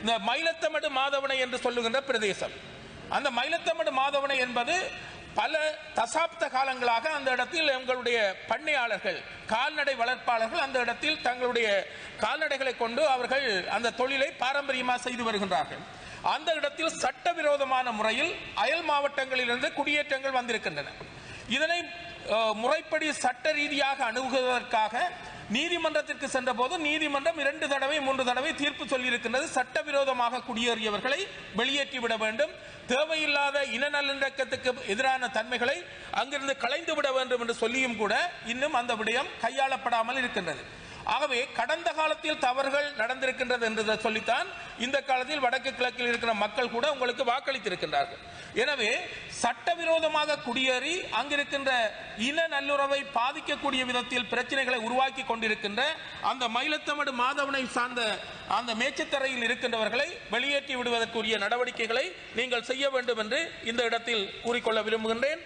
இந்த மயிலத்தமடு மாதவனை என்று சொல்லுகின்ற பிரதேசம். அந்த மயிலத்தமடு மாதவனை என்பது பல தசாப்த காலங்களாக அந்த இடத்தில் எங்களுடைய பண்ணையாளர்கள் கால்நடை வளர்ப்பாளர்கள் அந்த இடத்தில் தங்களுடைய கால்நடைகளை கொண்டு அவர்கள் அந்த தொழிலை பாரம்பரியமாக செய்து வருகின்றார்கள். அந்த இடத்தில் சட்டவிரோதமான முறையில் அயல் மாவட்டங்களிலிருந்து குடியேற்றங்கள் வந்திருக்கின்றன. இதனை முறைப்படி சட்ட ரீதியாக அணுகுவதற்காக நீதிமன்றத்திற்கு சென்ற போது நீதிமன்றம் இரண்டு தடவை மூன்று தடவை தீர்ப்பு சொல்லியிருக்கின்றது. சட்டவிரோதமாக குடியேறியவர்களை வெளியேற்றி விட வேண்டும். தேவையில்லாத இன நல்லிணக்கத்துக்கு எதிரான தன்மைகளை அங்கிருந்து களைந்து விட வேண்டும் என்று சொல்லியும் கூட இன்னும் அந்த விடயம் கையாளப்படாமல் இருக்கின்றது. ஆகவே கடந்த காலத்தில் தவறுகள் நடந்திருக்கின்றது என்று சொல்லித்தான் இந்த காலத்தில் வடக்கு கிழக்கில் இருக்கிற மக்கள் கூட உங்களுக்கு வாக்களித்திருக்கின்றார்கள். எனவே சட்டவிரோதமாக குடியேறி அங்கிருக்கின்ற இன நல்லுறவை பாதிக்கக்கூடிய விதத்தில் பிரச்சனைகளை உருவாக்கி கொண்டிருக்கின்ற அந்த மயிலத்தமடு மாதவனை சார்ந்த அந்த மேச்சத்தரையில் இருக்கின்றவர்களை வெளியேற்றி விடுவதற்குரிய நடவடிக்கைகளை நீங்கள் செய்ய வேண்டும் என்று இந்த இடத்தில் கூறிக்கொள்ள விரும்புகின்றேன்.